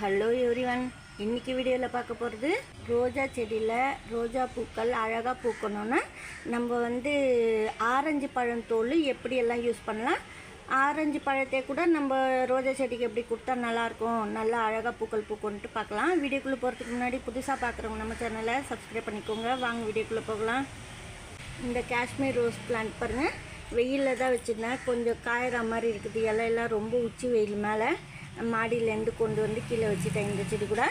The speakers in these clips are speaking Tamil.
ஹலோ எவ்ரிவன் இன்றைக்கி வீடியோவில் பார்க்க போகிறது ரோஜா செடியில் ரோஜா பூக்கள் அழகாக பூக்கணும்னா. நம்ம வந்து ஆரஞ்சு பழந்தோல் எப்படியெல்லாம் யூஸ் பண்ணலாம்? ஆரஞ்சு பழத்தை கூட நம்ம ரோஜா செடிக்கு எப்படி கொடுத்தா நல்லாயிருக்கும் நல்லா அழகாக பூக்கள் பூக்கணுன்ட்டு பார்க்கலாம். வீடியோக்குள்ளே போகிறதுக்கு முன்னாடி புதுசாக பார்க்குறவங்க நம்ம சேனலை சப்ஸ்கிரைப் பண்ணிக்கோங்க. வாங்க வீடியோக்குள்ளே போகலாம். இந்த காஷ்மீர் ரோஸ் பிளான்ட் பாருங்கள் வெயிலில் தான் வச்சுருந்தேன். கொஞ்சம் காயிற மாதிரி இருக்குது. இலையெல்லாம் ரொம்ப உச்சி வெயில் மேலே. மாடியிலேருந்து கொண்டு வந்து கீழே வச்சுட்டேன் இந்த செடி கூட.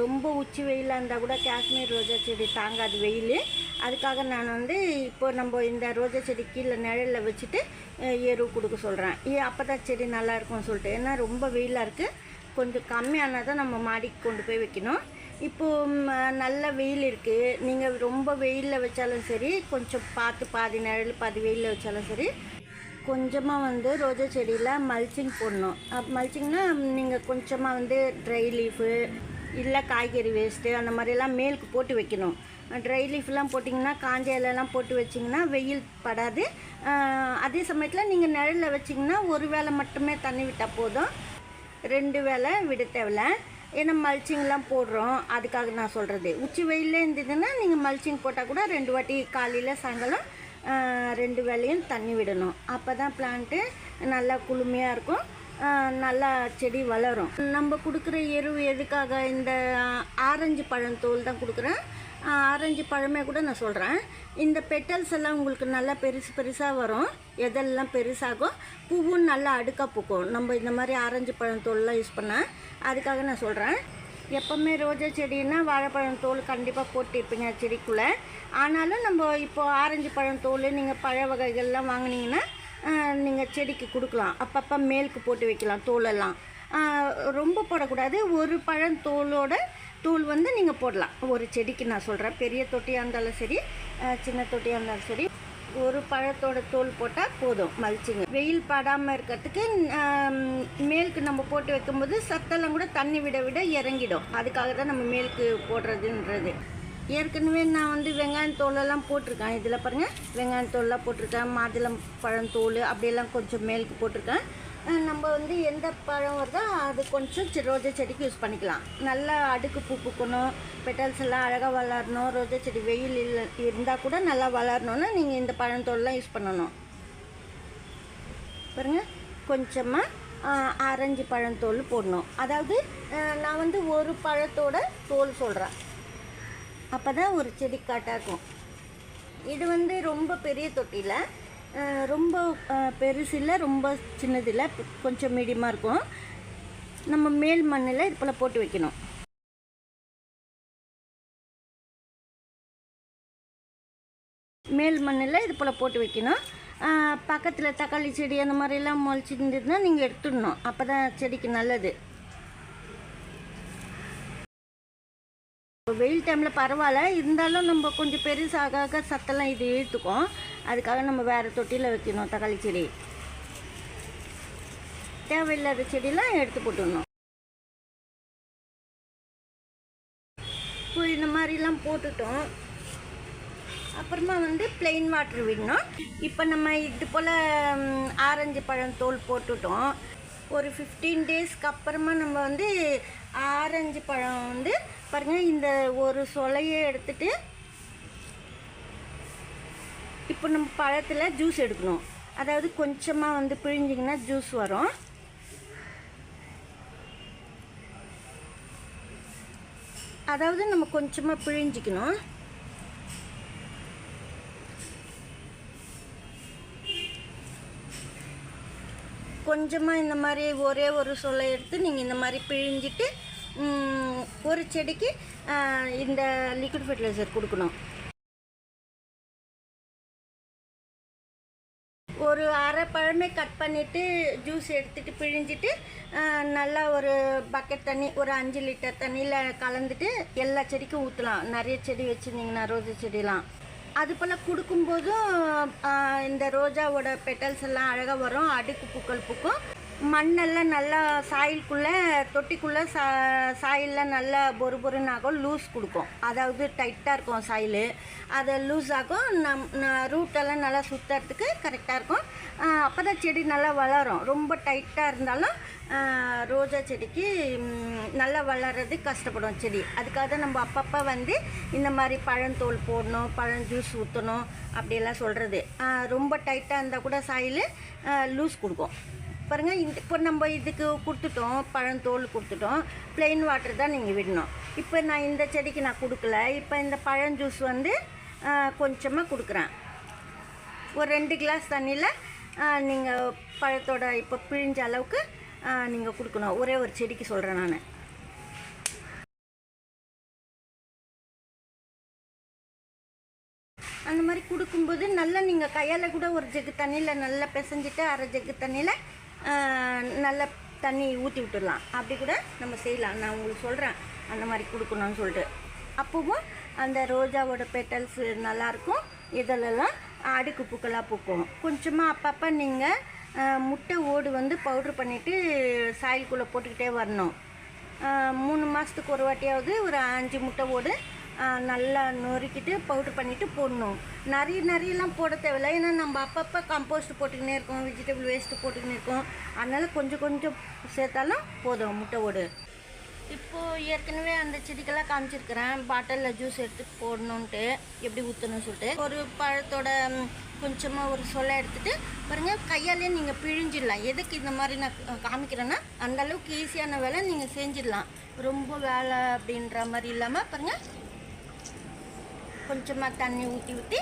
ரொம்ப உச்சி வெயிலாக இருந்தால் கூட காஷ்மீர் ரோஜா செடி தாங்காது வெயில். அதுக்காக நான் வந்து இப்போ நம்ம இந்த ரோஜா செடி கீழே நிழலில் வச்சுட்டு எருவு எரு கொடுக்க சொல்கிறேன் அப்போ தான் செடி நல்லாயிருக்கும்னு சொல்லிட்டு. ஏன்னா ரொம்ப வெயிலாக இருக்குது கொஞ்சம் கம்மியானால் தான் நம்ம மாடிக்கு கொண்டு போய் வைக்கணும். இப்போது நல்ல வெயில் இருக்குது நீங்கள் ரொம்ப வெயிலில் வச்சாலும் சரி கொஞ்சம் பார்த்து பாதி நிழல் பாதி வெயிலில் வச்சாலும் சரி கொஞ்சமாக வந்து ரோஜா செடியில் மல்ச்சிங் போடணும். மல்ச்சிங்னா நீங்கள் கொஞ்சமாக வந்து ட்ரை லீஃபு இல்லை காய்கறி வேஸ்ட்டு அந்த மாதிரிலாம் மேலுக்கு போட்டு வைக்கணும். ட்ரை லீஃப்லாம் போட்டிங்கன்னா காஞ்ச இலையெல்லாம் போட்டு வச்சிங்கன்னா வெயில் படாது. அதே சமயத்தில் நீங்கள் நிழலில் வச்சிங்கன்னா ஒரு வேளை மட்டுமே தண்ணி விட்டால் போதும். ரெண்டு வேளை விட தேவையில்ல. ஏன்னா மல்ச்சிங்லாம் போடுறோம். அதுக்காக நான் சொல்கிறது உச்சி வெயிலே இருந்ததுன்னா நீங்கள் மல்ச்சிங் போட்டால் கூட ரெண்டு வாட்டி காலையில் சாயங்காலம் ரெண்டு வேளையும் தண்ணி விடணும். அப்போ தான் பிளான்ட்டு நல்லா குளுமையாக இருக்கும். நல்லா செடி வளரும். நம்ம கொடுக்குற எரு எதுக்காக? இந்த ஆரஞ்சு பழம் தோல் தான் கொடுக்குறேன். ஆரஞ்சு பழமே கூட நான் சொல்கிறேன் இந்த பெட்டல்ஸ் எல்லாம் உங்களுக்கு நல்லா பெருசு பெருசாக வரும். எதெல்லாம் பெருசாகும் பூவும் நல்லா அடுக்காக பூக்கும். நம்ம இந்த மாதிரி ஆரஞ்சு பழம் தோல்லாம் யூஸ் பண்ணால் அதுக்காக நான் சொல்கிறேன் எப்போவுமே ரோஜா செடின்னா வாழைப்பழம் தோல் கண்டிப்பாக போட்டிருப்பீங்க செடிக்குள்ளே. ஆனாலும் நம்ம இப்போ ஆரஞ்சு பழம் தோல் நீங்கள் பழ வகைகள்லாம் வாங்கினீங்கன்னா நீங்கள் செடிக்கு கொடுக்கலாம். அப்பப்போ மேலுக்கு போட்டு வைக்கலாம் தோலெல்லாம். ரொம்ப போடக்கூடாது. ஒரு பழம் தோலோட தூள் வந்து நீங்கள் போடலாம். ஒரு செடிக்கு நான் சொல்கிறேன் பெரிய தொட்டியாக இருந்தாலும் சரி சின்ன தொட்டியாக இருந்தாலும் சரி. ஒரு பழத்தோட தோல் போட்டால் போதும் மல்ச்சிங்க. வெயில் படாமல் இருக்கிறதுக்கு மேலுக்கு நம்ம போட்டு வைக்கும்போது சத்தெல்லாம் கூட தண்ணி விட விட இறங்கிடும். அதுக்காக தான் நம்ம மேலுக்கு போடுறதுன்றது. ஏற்கனவே நான் வந்து வெங்காயம் தோலெல்லாம் போட்டிருக்கேன். இதில் பாருங்கள் வெங்காயம் தோலெலாம் போட்டிருக்கேன். மாதுளம் பழம் தோல் அப்படியெல்லாம் கொஞ்சம் மேலுக்கு போட்டிருக்கேன். நம்ம வந்து எந்த பழம் வருதோ அது கொஞ்சம் ரோஜா செடிக்கு யூஸ் பண்ணிக்கலாம். நல்லா அடுக்கு பூ பூக்கணும். பெட்டல்ஸ் எல்லாம் அழகாக வளரணும். ரோஜா செடி வெயில் இல்லை இருந்தால் கூட நல்லா வளரணும்னா நீங்கள் இந்த பழந்தோல்லாம் யூஸ் பண்ணணும். பாருங்கள் கொஞ்சமாக ஆரஞ்சு பழத்தோல் போடணும். அதாவது நான் வந்து ஒரு பழத்தோட தோல் சொல்கிறேன் அப்போ தான் ஒரு செடி காட்டாக இருக்கும் இது வந்து ரொம்ப பெரிய தொட்டியில் ரொம்ப பெருசு இல்லை ரொம்ப சின்னது இல்லை கொஞ்சம் மீடியமாக இருக்கும். நம்ம மேல் மண்ணில் இது போல் போட்டு வைக்கணும். மேல் மண்ணில் இது போல் போட்டு வைக்கணும். பக்கத்தில் தக்காளி செடி அந்த மாதிரிலாம் முளைச்சி இருந்ததுன்னா நீங்கள் எடுத்துடணும். அப்போ தான் செடிக்கு நல்லது. வெயில் டைமில் பரவாயில்ல. இருந்தாலும் நம்ம கொஞ்சம் பெருசாக ஆக சத்தெல்லாம் இது இழுத்துக்கும். அதுக்காக நம்ம வேறு தொட்டியில் வைக்கணும் தக்காளி செடி. தேவையில்லாத செடியெல்லாம் எடுத்து போட்டுடணும். இப்போ இந்த மாதிரிலாம் போட்டுட்டோம். அப்புறமா வந்து பிளெயின் வாட்டர் விடணும். இப்போ நம்ம இது போல் ஆரஞ்சு பழம் தோல் போட்டுட்டோம். ஒரு ஃபிஃப்டீன் டேஸ்க்கு அப்புறமா நம்ம வந்து ஆரஞ்சு பழம் வந்து பாருங்கள் இந்த ஒரு சொலையை எடுத்துட்டு இப்போ நம்ம பழத்தில் ஜூஸ் எடுக்கணும். அதாவது கொஞ்சமாக வந்து பிழிஞ்சிங்கன்னா ஜூஸ் வரும். அதாவது நம்ம கொஞ்சமாக பிழிஞ்சிக்கணும். கொஞ்சமாக இந்த மாதிரி ஒரே ஒரு சொல்லை எடுத்து நீங்கள் இந்த மாதிரி பிழிஞ்சிட்டு ஒரு செடிக்கு இந்த லிக்விட் ஃபர்டிலைசர் கொடுக்கணும். ஒரு அரை பழமே கட் பண்ணிவிட்டு ஜூஸ் எடுத்துட்டு பிழிஞ்சிட்டு நல்லா ஒரு பக்கெட் தண்ணி ஒரு அஞ்சு லிட்டர் தண்ணியில் கலந்துட்டு எல்லா செடிக்கும் ஊற்றலாம் நிறைய செடி வச்சுருந்தீங்கன்னா ரோஜா செடிலாம். அது போல் கொடுக்கும்போதும் இந்த ரோஜாவோட பெட்டல்ஸ் எல்லாம் அழகாக வரும். அடுக்கு பூக்கள் பூக்கும். மண்ணெல்லாம் நல்லா சாயிலுக்குள்ளே தொட்டிக்குள்ளே சா சாயிலெலாம் நல்லா பொறு பொறுன்னு ஆகும் லூஸ் கொடுக்கும். அதாவது டைட்டாக இருக்கும் சாயில். அதை லூஸ் ஆகும் நம் ரூட்டெல்லாம் நல்லா சுற்றுறதுக்கு கரெக்டாக இருக்கும். அப்போ தான் செடி நல்லா வளரும். ரொம்ப டைட்டாக இருந்தாலும் ரோஜா செடிக்கு நல்லா வளர்றது கஷ்டப்படும் செடி. அதுக்காக தான் நம்ம அப்பப்போ வந்து இந்த மாதிரி பழந்தோல் போடணும் பழம் ஜூஸ் ஊற்றணும் அப்படியெல்லாம் சொல்கிறது ரொம்ப டைட்டாக இருந்தால் கூட சாயில் லூஸ் கொடுக்கும். பாருங்கள் இந்த இப்போ நம்ம இதுக்கு கொடுத்துட்டோம் பழந்தோல் கொடுத்துட்டோம் ப்ளெயின் வாட்டர் தான் நீங்கள் விடணும். இப்போ நான் இந்த செடிக்கு நான் கொடுக்கல. இப்போ இந்த பழம் ஜூஸ் வந்து கொஞ்சமாக கொடுக்குறேன். ஒரு ரெண்டு கிளாஸ் தண்ணியில் நீங்கள் பழத்தோட இப்போ பிழிஞ்ச அளவுக்கு நீங்கள் கொடுக்கணும். ஒரே ஒரு செடிக்கு சொல்கிறேன் நான். அந்த மாதிரி கொடுக்கும்போது நல்லா நீங்கள் கையால் கூட ஒரு ஜெக்கு தண்ணியில் நல்லா பிசைஞ்சிட்டு அரை ஜெக்கு தண்ணியில் நல்ல தண்ணி ஊற்றி விட்டுடலாம். அப்படி கூட நம்ம செய்யலாம். நான் உங்களுக்கு சொல்கிறேன் அந்த மாதிரி கொடுக்கணும்னு சொல்லிட்டு. அப்போவும் அந்த ரோஜாவோட பெட்டல்ஸ் நல்லாயிருக்கும் இதெல்லாம் அடுக்கு பூக்களாக பூக்கும். கொஞ்சமாக அப்பப்போ நீங்கள் முட்டை ஓடு வந்து பவுட்ரு பண்ணிவிட்டு சாயலுக்குள்ளே போட்டுக்கிட்டே வரணும். மூணு மாதத்துக்கு ஒரு வாட்டியாவது ஒரு அஞ்சு முட்டை ஓடு நல்லா நொறுக்கிட்டு பவுட்ரு பண்ணிவிட்டு போடணும். நிறைய நிறையலாம் போட தேவையில்ல. ஏன்னா நம்ம அப்பப்போ கம்போஸ்ட் போட்டுக்கினே இருக்கோம் வெஜிடபிள் வேஸ்ட்டு போட்டுக்கினே இருக்கோம். அதனால் கொஞ்சம் கொஞ்சம் சேர்த்தாலும் போதும் முட்டை ஓடு. இப்போது ஏற்கனவே அந்த செடிக்கெல்லாம் காமிச்சிருக்கிறேன். பாட்டிலில் ஜூஸ் எடுத்து போடணுன்ட்டு எப்படி ஊற்றணும்னு சொல்லிட்டு. ஒரு பழத்தோட கொஞ்சமாக ஒரு சொல்ல எடுத்துகிட்டு பாருங்கள் கையாலே நீங்கள் பிழிஞ்சிடலாம். எதுக்கு இந்த மாதிரி நான் காமிக்கிறேன்னா அந்தளவுக்கு ஈஸியான வேலை நீங்கள் செஞ்சிடலாம். ரொம்ப வேலை அப்படின்ற மாதிரி இல்லாமல் பாருங்கள் கொஞ்சமாக தண்ணி ஊற்றி ஊற்றி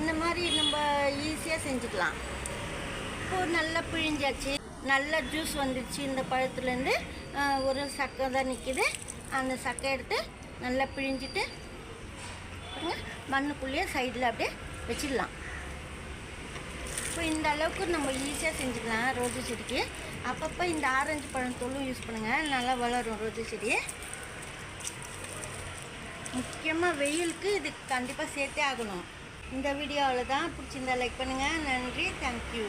இந்த மாதிரி நம்ம ஈஸியாக செஞ்சுக்கலாம். இப்போ நல்லா பிழிஞ்சாச்சு. நல்ல ஜூஸ் வந்துடுச்சு இந்த பழத்துலேருந்து. ஒரு சக்கை தான் நிற்கிது அந்த சக்கை எடுத்து நல்லா பிழிஞ்சிட்டு மண்ணுக்குள்ளேயே சைடில் அப்படியே வச்சிடலாம். இப்போ இந்த அளவுக்கு நம்ம ஈஸியாக செஞ்சுக்கலாம் ரோஜா செடிக்கு. அப்பப்போ இந்த ஆரஞ்சு பழம் தோலும் யூஸ் பண்ணுங்கள் நல்லா வளரும் ரோஜா செடி. முக்கியமாக வெயிலுக்கு இது கண்டிப்பாக சேர்த்தே ஆகணும். இந்த வீடியோ அவ்வளோதான் பிடிச்சிருந்தா லைக் பண்ணுங்கள் நன்றி. தேங்க்யூ